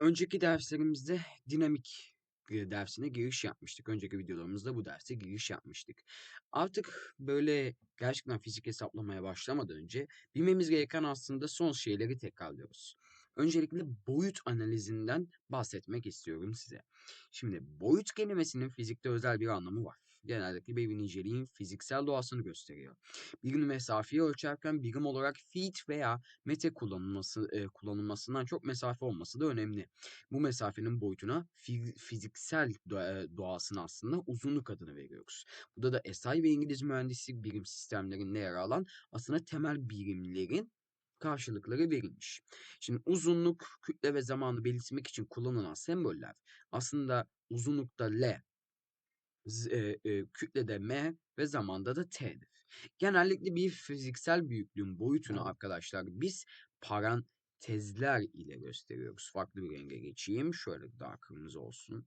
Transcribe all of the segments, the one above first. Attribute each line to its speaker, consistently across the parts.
Speaker 1: Önceki derslerimizde dinamik e, dersine giriş yapmıştık. Önceki videolarımızda bu derse giriş yapmıştık. Artık böyle gerçekten fizik hesaplamaya başlamadan önce bilmemiz gereken aslında son şeyleri tekrarlıyoruz. Öncelikle boyut analizinden bahsetmek istiyorum size. Şimdi boyut kelimesinin fizikte özel bir anlamı var genellikle bir niceliğin fiziksel doğasını gösteriyor. Bir mesafeyi ölçerken birim olarak feet veya metre kullanılması, e, kullanılmasından çok mesafe olması da önemli. Bu mesafenin boyutuna fiziksel doğasını aslında uzunluk adını veriyoruz. Burada da SI ve İngiliz mühendislik birim sistemlerinde yer alan aslında temel birimlerin karşılıkları verilmiş. Şimdi uzunluk, kütle ve zamanı belirtmek için kullanılan semboller aslında uzunlukta L, e, e, kütlede m ve zamanda da t'dir. Genellikle bir fiziksel büyüklüğün boyutunu arkadaşlar biz parantezler ile gösteriyoruz. Farklı bir renge geçeyim. Şöyle daha kırmızı olsun.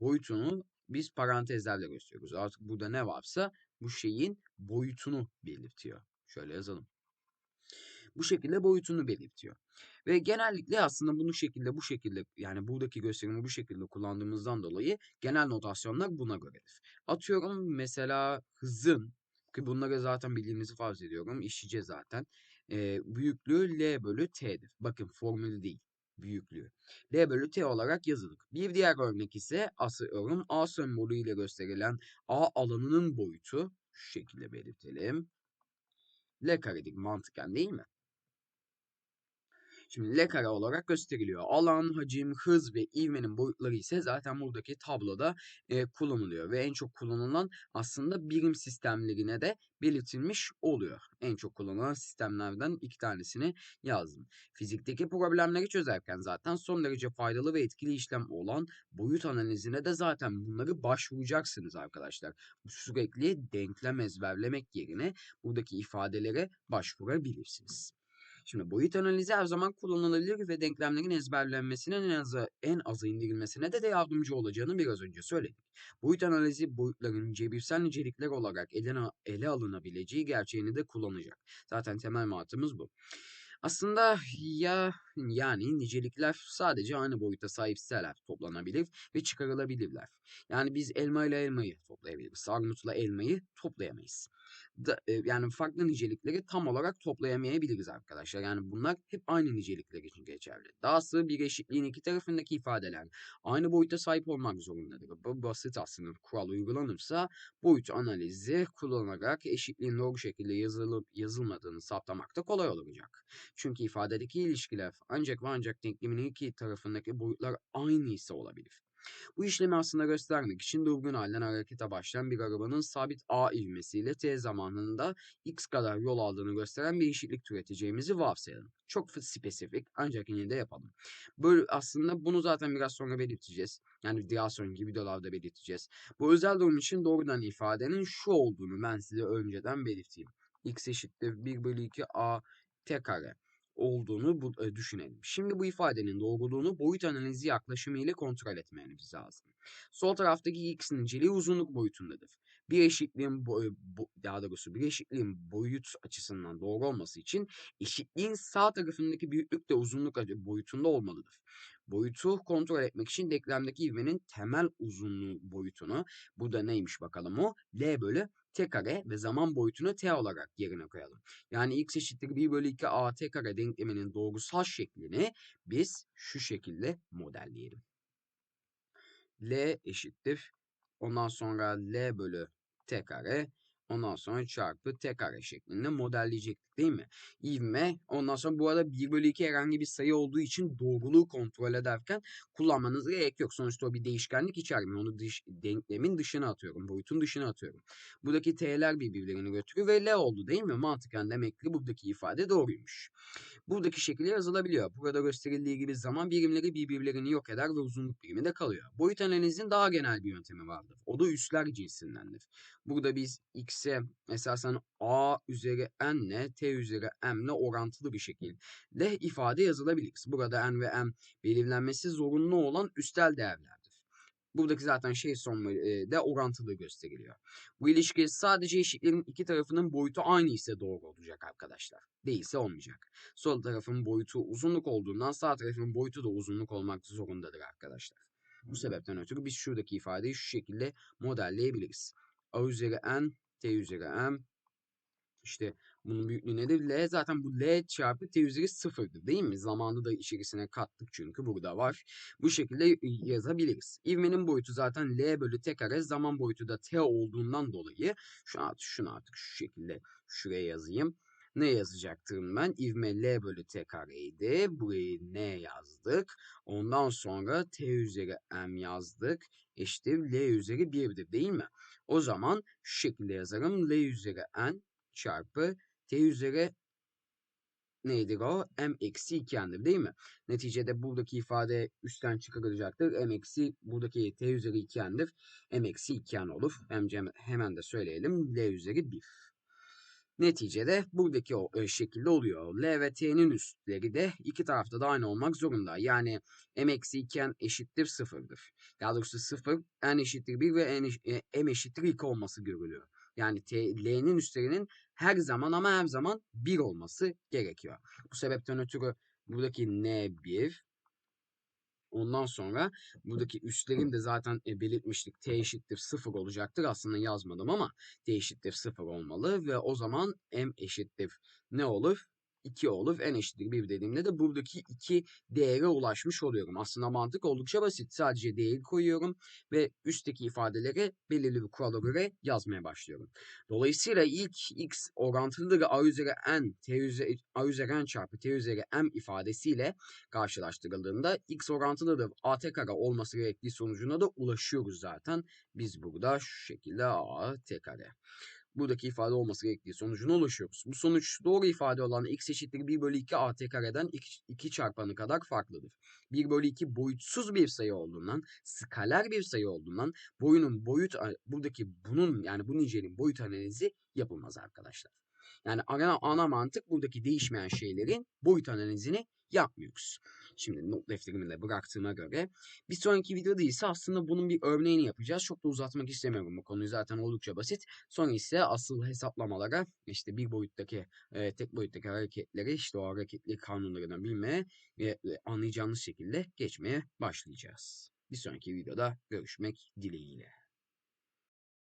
Speaker 1: Boyutunu biz parantezlerle gösteriyoruz. Artık burada ne varsa bu şeyin boyutunu belirtiyor. Şöyle yazalım. Bu şekilde boyutunu belirtiyor. Ve genellikle aslında bunu şekilde bu şekilde yani buradaki gösterimi bu şekilde kullandığımızdan dolayı genel notasyonlar buna göredir. Atıyorum mesela hızın ki bunları zaten bildiğinizi farz ediyorum. işleyeceğiz zaten. E, büyüklüğü L bölü T'dir. Bakın formülü değil büyüklüğü. L bölü T olarak yazılır. Bir diğer örnek ise asıyorum A sembolü ile gösterilen A alanının boyutu şu şekilde belirtelim. L karedik mantıken değil mi? Şimdi L kare olarak gösteriliyor. Alan, hacim, hız ve ivmenin boyutları ise zaten buradaki tabloda e, kullanılıyor. Ve en çok kullanılan aslında birim sistemlerine de belirtilmiş oluyor. En çok kullanılan sistemlerden iki tanesini yazdım. Fizikteki problemleri çözerken zaten son derece faydalı ve etkili işlem olan boyut analizine de zaten bunları başvuracaksınız arkadaşlar. Sürekli denklem ezberlemek yerine buradaki ifadelere başvurabilirsiniz. Şimdi boyut analizi her zaman kullanılabilir ve denklemlerin ezberlenmesinin en azı, en azı indirilmesine de, de yardımcı olacağını biraz önce söyledik. Boyut analizi boyutların cebirsel nicelikler olarak ele, ele alınabileceği gerçeğini de kullanacak. Zaten temel mantığımız bu. Aslında ya yani nicelikler sadece aynı boyuta sahipseler toplanabilir ve çıkarılabilirler. Yani biz elma ile elmayı toplayabiliriz. Armutla elmayı toplayamayız da, e, yani farklı nicelikleri tam olarak toplayamayabiliriz arkadaşlar. Yani bunlar hep aynı nicelikler için geçerli. Dahası bir eşitliğin iki tarafındaki ifadeler aynı boyuta sahip olmak zorundadır. Bu basit aslında kural uygulanırsa boyut analizi kullanarak eşitliğin doğru şekilde yazılıp yazılmadığını saptamak da kolay olacak. Çünkü ifadedeki ilişkiler ancak ve ancak denklemin iki tarafındaki boyutlar aynı ise olabilir. Bu işlemi aslında göstermek için durgun halden harekete başlayan bir arabanın sabit A ivmesiyle T zamanında X kadar yol aldığını gösteren bir eşitlik türeteceğimizi varsayalım. Çok spesifik ancak yine de yapalım. Böyle aslında bunu zaten biraz sonra belirteceğiz. Yani daha sonraki videolarda belirteceğiz. Bu özel durum için doğrudan ifadenin şu olduğunu ben size önceden belirteyim. X eşittir 1 bölü 2 A Kare olduğunu bu, e, düşünelim. Şimdi bu ifadenin doğruluğunu boyut analizi yaklaşımı ile kontrol etmemiz lazım. Sol taraftaki x niceliği uzunluk boyutundadır. Bir eşitliğin boy, bo, daha doğrusu bir eşitliğin boyut açısından doğru olması için eşitliğin sağ tarafındaki büyüklük de uzunluk boyutunda olmalıdır. Boyutu kontrol etmek için denklemdeki ivmenin temel uzunluğu boyutunu, bu da neymiş bakalım o, L bölü t kare ve zaman boyutunu t olarak yerine koyalım. Yani x eşittir 1 bölü 2 a t kare denkleminin doğrusal şeklini biz şu şekilde modelleyelim. L eşittir. Ondan sonra L bölü t kare Ondan sonra çarpı t kare şeklinde modelleyecektik değil mi? İvme ondan sonra bu arada 1 bölü 2 herhangi bir sayı olduğu için doğruluğu kontrol ederken kullanmanız gerek yok. Sonuçta o bir değişkenlik içermiyor. Onu dış, denklemin dışına atıyorum. Boyutun dışına atıyorum. Buradaki t'ler birbirlerini götürüyor ve L oldu değil mi? Mantıken demek ki buradaki ifade doğruymuş. Buradaki şekilde yazılabiliyor. Burada gösterildiği gibi zaman birimleri birbirlerini yok eder ve uzunluk birimi de kalıyor. Boyut analizin daha genel bir yöntemi vardır. O da üsler cinsindendir. Burada biz x'e esasen a üzeri n ile t üzeri m ile orantılı bir şekilde ifade yazılabilir. Burada n ve m belirlenmesi zorunlu olan üstel değerlerdir. Buradaki zaten şey son e, de orantılı gösteriliyor. Bu ilişki sadece eşitlerin iki tarafının boyutu aynı ise doğru olacak arkadaşlar. Değilse olmayacak. Sol tarafın boyutu uzunluk olduğundan sağ tarafın boyutu da uzunluk olmak zorundadır arkadaşlar. Bu sebepten ötürü biz şuradaki ifadeyi şu şekilde modelleyebiliriz. A üzeri n, t üzeri m. İşte bunun büyüklüğü nedir? L zaten bu L çarpı T üzeri sıfırdır değil mi? Zamanı da içerisine kattık çünkü burada var. Bu şekilde yazabiliriz. İvmenin boyutu zaten L bölü T kare zaman boyutu da T olduğundan dolayı şu artık şunu artık şu şekilde şuraya yazayım. Ne yazacaktım ben? İvme L bölü T kareydi. Burayı ne yazdık? Ondan sonra T üzeri M yazdık. Eşittir L üzeri 1'dir değil mi? O zaman şu şekilde yazarım. L üzeri N çarpı t üzeri neydi o? m eksi 2n'dir değil mi? Neticede buradaki ifade üstten çıkarılacaktır. m eksi buradaki t üzeri 2n'dir. m eksi 2n olur. Hem hemen de söyleyelim. l üzeri 1. Neticede buradaki o e, şekilde oluyor. L ve T'nin üstleri de iki tarafta da aynı olmak zorunda. Yani M eksi 2N eşittir sıfırdır. Daha doğrusu sıfır, N eşittir 1 ve N, e, M eşittir 2 olması görülüyor. Yani L'nin üstlerinin her zaman ama her zaman 1 olması gerekiyor. Bu sebepten ötürü buradaki N1 Ondan sonra buradaki üstlerin de zaten e, belirtmiştik. T eşittir 0 olacaktır. Aslında yazmadım ama T eşittir 0 olmalı. Ve o zaman M eşittir ne olur? 2 olur. N eşittir 1 dediğimde de buradaki 2 değere ulaşmış oluyorum. Aslında mantık oldukça basit. Sadece değeri koyuyorum ve üstteki ifadeleri belirli bir kurala göre yazmaya başlıyorum. Dolayısıyla ilk x orantılıdır a üzeri n, t üzeri, a üzeri n çarpı t üzeri m ifadesiyle karşılaştırıldığında x orantılıdır a t kare olması gerektiği sonucuna da ulaşıyoruz zaten. Biz burada şu şekilde a t kare buradaki ifade olması gerektiği sonucuna ulaşıyoruz. Bu sonuç doğru ifade olan x eşittir 1 bölü 2 at kareden 2, 2 çarpanı kadar farklıdır. 1 bölü 2 boyutsuz bir sayı olduğundan, skaler bir sayı olduğundan boyunun boyut, buradaki bunun yani bu niceliğin boyut analizi yapılmaz arkadaşlar. Yani ana, ana mantık buradaki değişmeyen şeylerin boyut analizini yapmıyoruz. Şimdi not defterimi de bıraktığıma göre bir sonraki videoda ise aslında bunun bir örneğini yapacağız. Çok da uzatmak istemiyorum bu konuyu zaten oldukça basit. Sonra ise asıl hesaplamalara işte bir boyuttaki e, tek boyuttaki hareketleri işte o hareketli kanunlarını bilmeye ve anlayacağınız şekilde geçmeye başlayacağız. Bir sonraki videoda görüşmek dileğiyle.